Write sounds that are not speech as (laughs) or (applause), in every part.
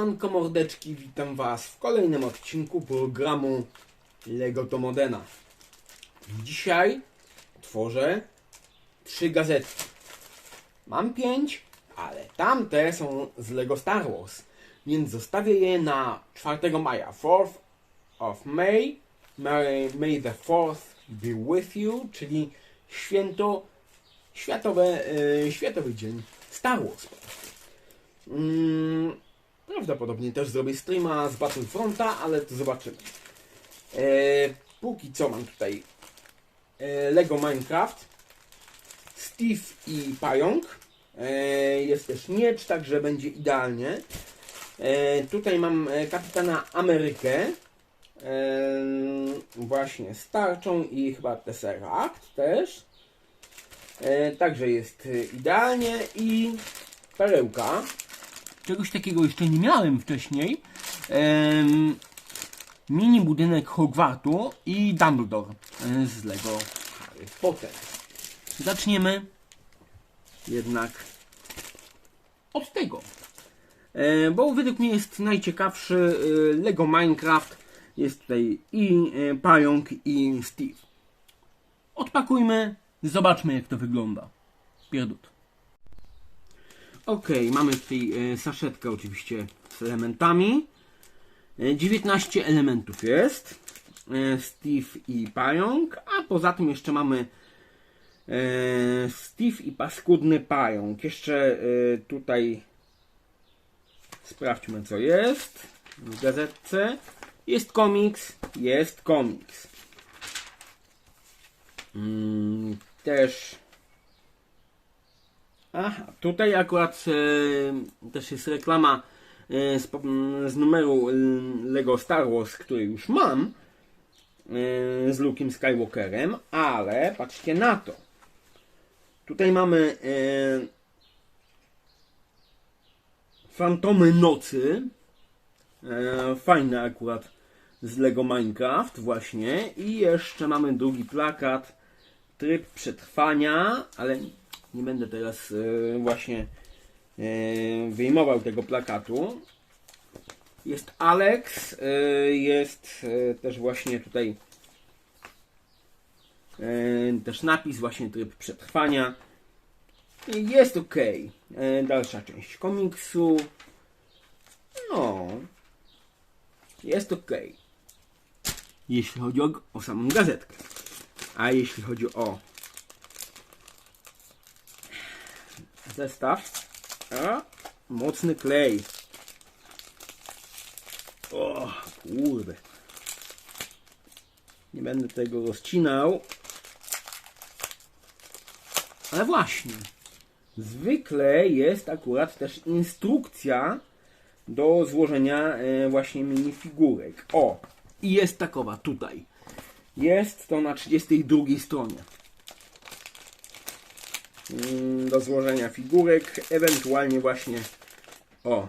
Siemanko mordeczki, witam was w kolejnym odcinku programu Lego to Modena. Dzisiaj tworzę trzy gazety. Mam pięć, ale tamte są z Lego Star Wars, więc zostawię je na 4 maja, 4th of May. May, may the 4th be with you, czyli święto, światowe, e, światowy dzień Star Wars. Prawdopodobnie też zrobię streama z Battlefronta, ale to zobaczymy. E, póki co mam tutaj e, Lego Minecraft, Steve i Pająk. E, jest też miecz, także będzie idealnie. E, tutaj mam Kapitana Amerykę. Właśnie z tarczą i chyba Tesseract też. Także jest idealnie i perełka. Czegoś takiego jeszcze nie miałem wcześniej. Mini budynek Hogwartu i Dumbledore e, z Lego. Harry Potter. Zaczniemy jednak od tego. E, bo według mnie jest najciekawszy e, Lego Minecraft. Jest tutaj i e, Pająk i Steve. Odpakujmy, zobaczmy jak to wygląda. Pierdut. Ok, mamy tutaj e, saszetkę oczywiście z elementami. E, 19 elementów jest. E, Steve i Pająk, a poza tym jeszcze mamy e, Steve i paskudny pająk. Jeszcze e, tutaj sprawdźmy co jest w gazetce. Jest komiks, jest komiks. Mm, też Aha, tutaj akurat e, też jest reklama e, z, z numeru e, Lego Star Wars, który już mam e, z Luke'em Skywalkerem, ale patrzcie na to. Tutaj mamy e, Fantomy Nocy. E, fajne akurat z Lego Minecraft właśnie. I jeszcze mamy drugi plakat. Tryb przetrwania, ale nie będę teraz e, właśnie e, wyjmował tego plakatu. Jest Alex, e, jest też właśnie tutaj też napis właśnie tryb przetrwania. Jest ok. Dalsza część komiksu. No. Jest ok. Jeśli chodzi o, o samą gazetkę. A jeśli chodzi o zestaw, a mocny klej. O, kurde. Nie będę tego rozcinał. Ale właśnie. Zwykle jest akurat też instrukcja do złożenia e, właśnie minifigurek. O, i jest takowa tutaj. Jest to na 32 stronie. Mm, Do złożenia figurek, ewentualnie właśnie. O,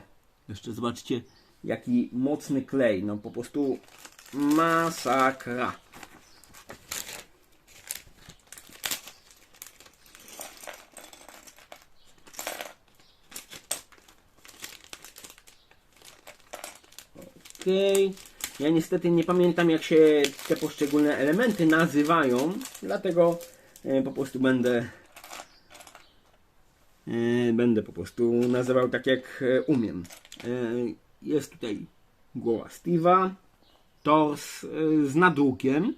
jeszcze zobaczcie, jaki mocny klej. No po prostu masakra. Okej. Ja niestety nie pamiętam jak się te poszczególne elementy nazywają, dlatego e, po prostu będę będę po prostu nazywał tak jak e, umiem. E, Jest tutaj głowa Steve'a, tors e, z nadrukiem.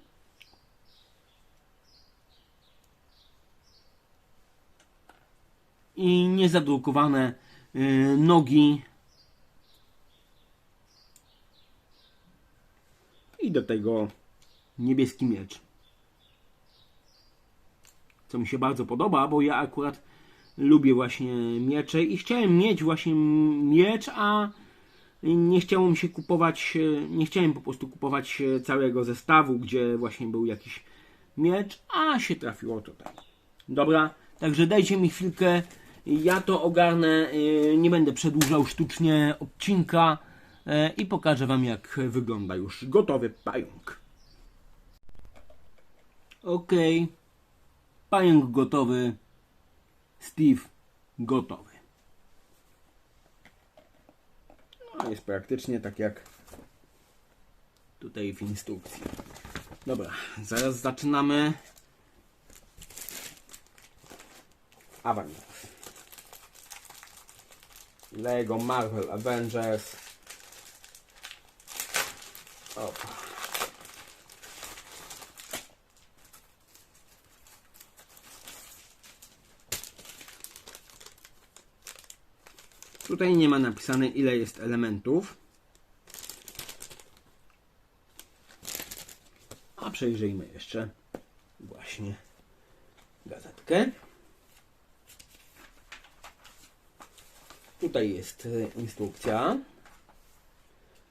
I niezadrukowane e, nogi i do tego niebieski miecz. Co mi się bardzo podoba, bo ja akurat lubię właśnie miecze i chciałem mieć właśnie miecz, a nie chciało mi się kupować, nie chciałem po prostu kupować całego zestawu, gdzie właśnie był jakiś miecz, a się trafiło tutaj. Dobra, także dajcie mi chwilkę, ja to ogarnę, yy, nie będę przedłużał sztucznie odcinka i pokażę Wam jak wygląda już gotowy pająk. Okej, pająk gotowy, Steve gotowy. No, jest praktycznie tak jak tutaj w instrukcji. Dobra, zaraz zaczynamy. Avengers. Lego Marvel Avengers. Opa. Tutaj nie ma napisane ile jest elementów. A przejrzyjmy jeszcze właśnie gazetkę. Tutaj jest e, instrukcja.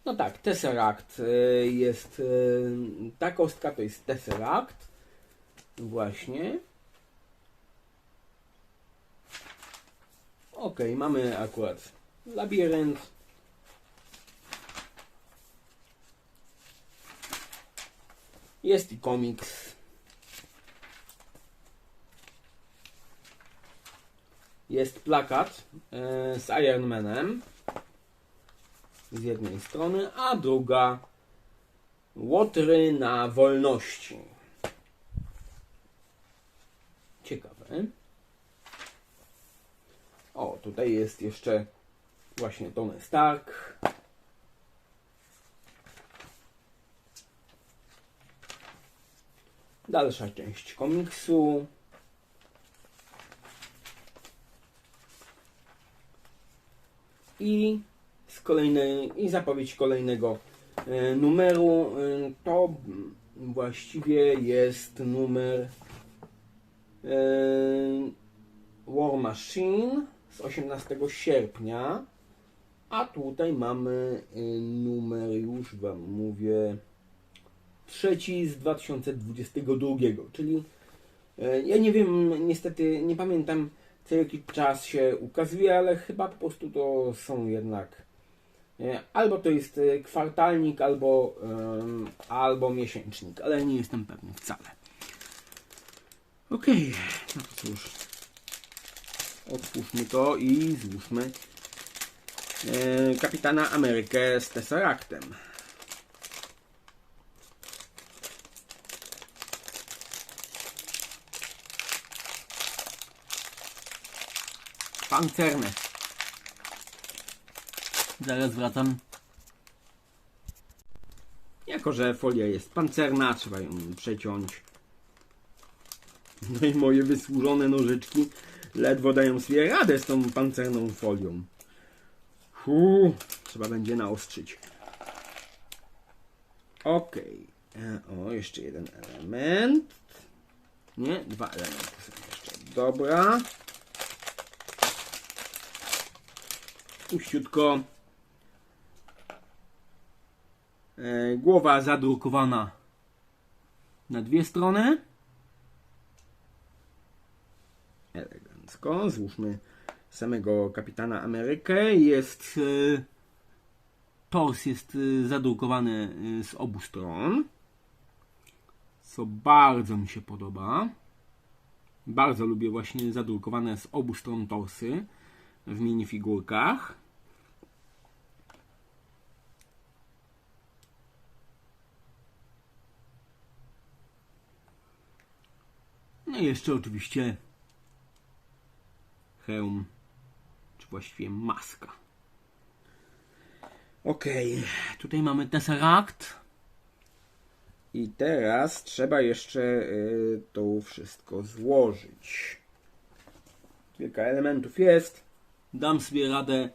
No tak, Tesseract e, jest. e, Ta kostka to jest Tesseract. Właśnie. Ok, mamy akurat labirynt. Jest i komiks. Jest plakat e, z Iron Manem z jednej strony, a druga Łotry na wolności. Ciekawe. O, tutaj jest jeszcze właśnie Tony Stark. Dalsza część komiksu. I z kolejnej, i zapowiedź kolejnego e, numeru. E, to właściwie jest numer e, War Machine z 18 sierpnia. A tutaj mamy e, numer, już Wam mówię, trzeci z 2022, czyli e, ja nie wiem, niestety nie pamiętam co jaki czas się ukazuje, ale chyba po prostu to są jednak e, albo to jest kwartalnik, albo, albo miesięcznik, ale nie jestem pewny wcale. Okej, no to cóż. Otwórzmy to i złóżmy e, Kapitana Amerykę z Tesseractem. Pancerne. Zaraz wracam. Jako, że folia jest pancerna, trzeba ją przeciąć. No i moje wysłużone nożyczki ledwo dają sobie radę z tą pancerną folią. Fu, trzeba będzie naostrzyć. Okej. E, O, jeszcze jeden element. Nie, dwa elementy są jeszcze. Dobra. Puściutko. E, Głowa zadrukowana na dwie strony. Elegancko. Złóżmy samego kapitana Amerykę. Jest e, tors jest e, zadrukowany e, z obu stron. Co bardzo mi się podoba. Bardzo lubię właśnie zadrukowane z obu stron torsy w minifigurkach. No i jeszcze oczywiście hełm, czy właściwie maska. Okej, tutaj mamy Tesseract. I teraz trzeba jeszcze y, to wszystko złożyć. Kilka elementów jest. Dam sobie radę.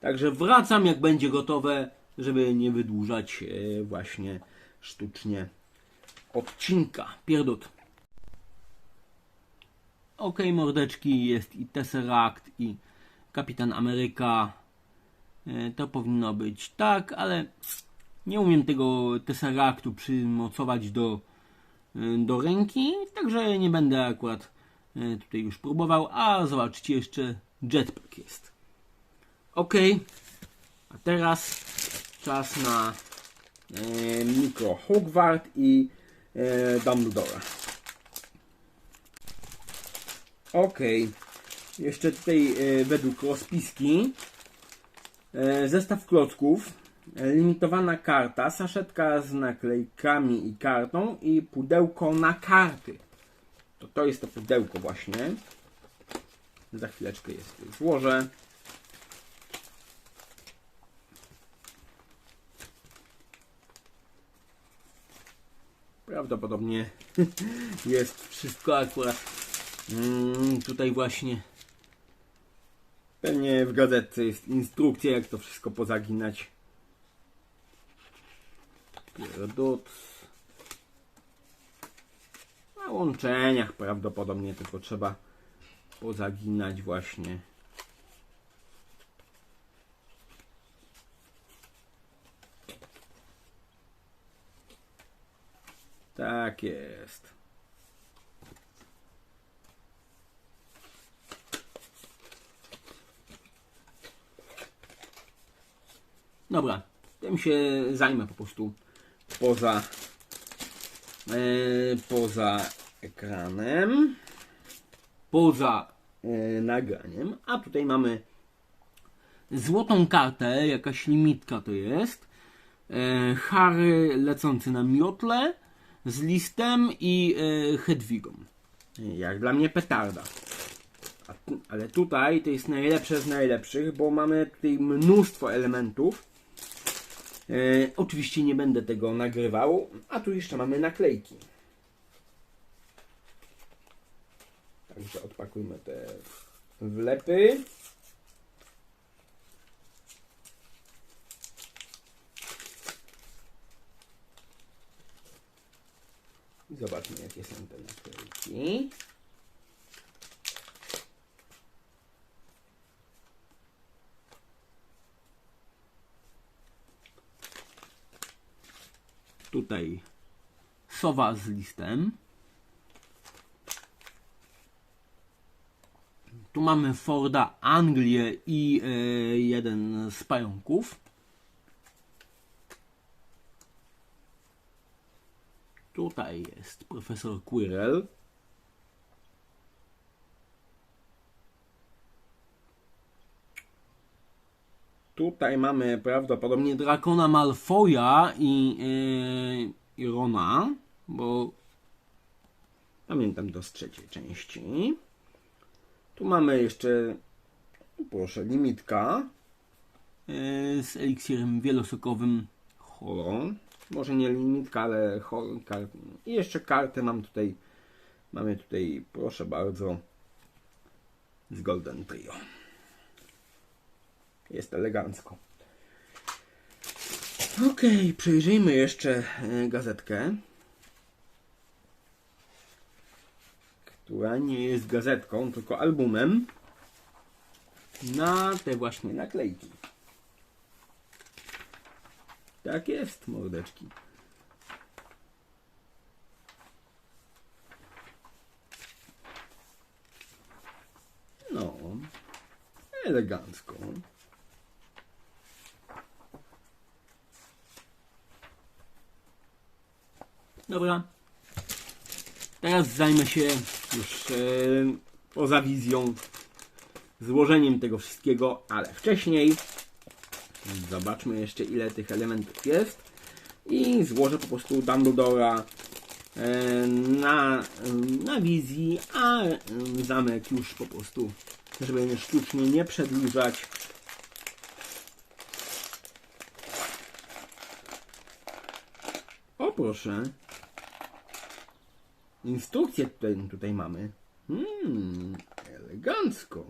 Także wracam jak będzie gotowe, żeby nie wydłużać e, właśnie sztucznie odcinka. Pierdut. Ok, mordeczki, jest i Tesseract, i Kapitan Ameryka. E, To powinno być tak, ale nie umiem tego Tesseractu przymocować do, e, do ręki, także nie będę akurat e, tutaj już próbował. A zobaczcie, jeszcze jetpack jest. Ok, a teraz czas na e, mikro Hogwart i e, Dumbledora. Ok, jeszcze tutaj e, według rozpiski E, Zestaw klocków, e, limitowana karta, saszetka z naklejkami i kartą i pudełko na karty. To, to jest to pudełko właśnie. Za chwileczkę je sobie złożę. Prawdopodobnie (laughs) jest wszystko akurat mm, tutaj właśnie. Pewnie w gazetce jest instrukcja, jak to wszystko pozaginać. Pierdut. Na łączeniach prawdopodobnie tylko trzeba pozaginać właśnie. Tak jest. Dobra, tym się zajmę po prostu poza e, poza ekranem, poza e, nagraniem, a tutaj mamy złotą kartę, jakaś limitka to jest. E, Harry lecący na miotle z listem i e, Hedwigą. Jak dla mnie petarda. Ale tutaj to jest najlepsze z najlepszych, bo mamy tutaj mnóstwo elementów. E, oczywiście nie będę tego nagrywał, a tu jeszcze mamy naklejki. Także odpakujmy te wlepy. Zobaczmy jakie są te naklejki. Tutaj sowa z listem. Tu mamy Forda Anglię i e, jeden z pająków. Tutaj jest profesor Quirrell. Tutaj mamy prawdopodobnie Drakona Malfoja i, yy, i Rona, bo pamiętam to z trzeciej części. Tu mamy jeszcze, proszę, limitka yy, z eliksirem wielosokowym holo. Może nie limitka, ale holo. Kar- I jeszcze kartę mam tutaj. Mamy tutaj, proszę bardzo, z Golden Trio. Jest elegancko. Ok, przejrzyjmy jeszcze e, gazetkę. Która nie jest gazetką, tylko albumem. Na te właśnie naklejki. Tak jest, mordeczki. No, elegancko. Dobra. Teraz zajmę się już e, poza wizją złożeniem tego wszystkiego, ale wcześniej zobaczmy jeszcze ile tych elementów jest i złożę po prostu Dumbledora e, na, na wizji, a e, zamek już po prostu, żeby sztucznie nie przedłużać, O proszę. Instrukcję tutaj, tutaj mamy. Hmm, elegancko.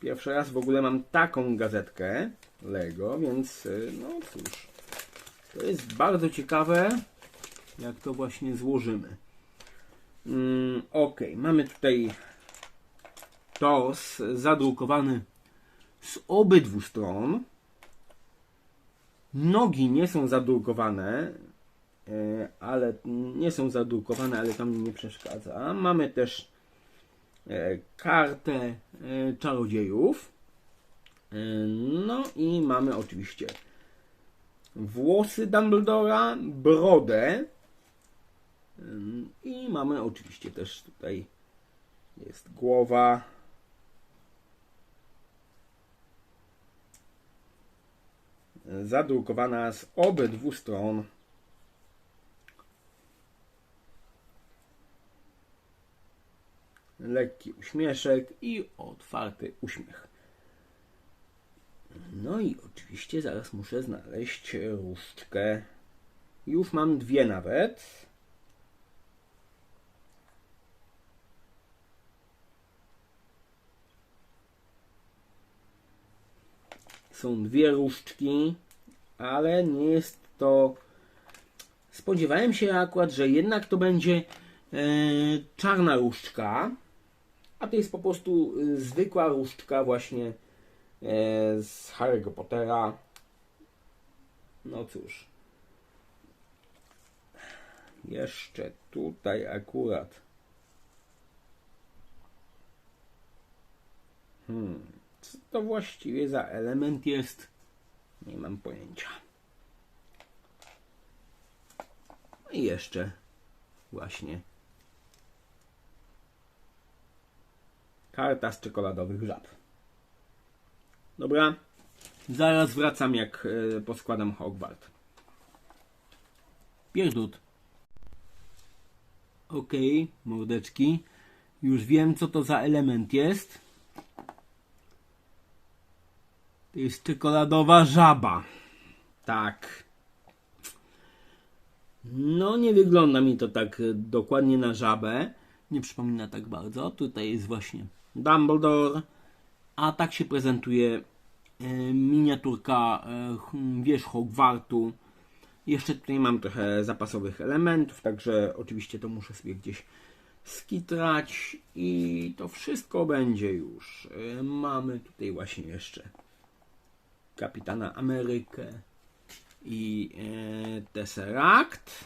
Pierwszy raz w ogóle mam taką gazetkę Lego, więc y, no cóż. To jest bardzo ciekawe, jak to właśnie złożymy. Mm, ok, mamy tutaj tos zadrukowany z obydwu stron. Nogi nie są zadrukowane, e, ale nie są zadrukowane, ale to mi nie przeszkadza. Mamy też e, kartę e, czarodziejów. No i mamy oczywiście włosy Dumbledora, brodę. I mamy oczywiście też tutaj jest głowa zadrukowana z obydwu stron. Lekki uśmieszek i otwarty uśmiech. No i oczywiście zaraz muszę znaleźć różdżkę. Już mam dwie nawet. Są dwie różdżki, ale nie jest to. Spodziewałem się akurat, że jednak to będzie e, czarna różdżka, a to jest po prostu e, zwykła różdżka właśnie e, z Harry'ego Pottera. No cóż. Jeszcze tutaj akurat. Hmm. To właściwie za element jest? Nie mam pojęcia. No I jeszcze właśnie karta z czekoladowych żab. Dobra, zaraz wracam jak e, poskładam Hogwart. Pierdut. Okej, mordeczki. Już wiem co to za element jest. To jest czekoladowa żaba. Tak. No, nie wygląda mi to tak e, dokładnie na żabę. Nie przypomina tak bardzo. Tutaj jest właśnie Dumbledore. A tak się prezentuje e, miniaturka e, wież Hogwartu. Jeszcze tutaj mam trochę zapasowych elementów, także oczywiście to muszę sobie gdzieś skitrać i to wszystko będzie już. Mamy tutaj właśnie jeszcze Kapitana Amerykę i e, Tesseract.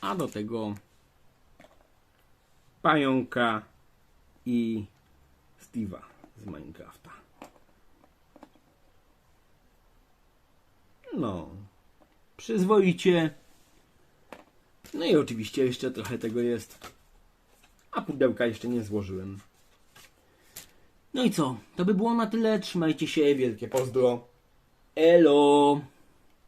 A do tego pająka i Steve'a z Minecrafta. No, przyzwoicie. No i oczywiście jeszcze trochę tego jest. A pudełka jeszcze nie złożyłem. No i co? To by było na tyle. Trzymajcie się. Wielkie pozdro. Elo.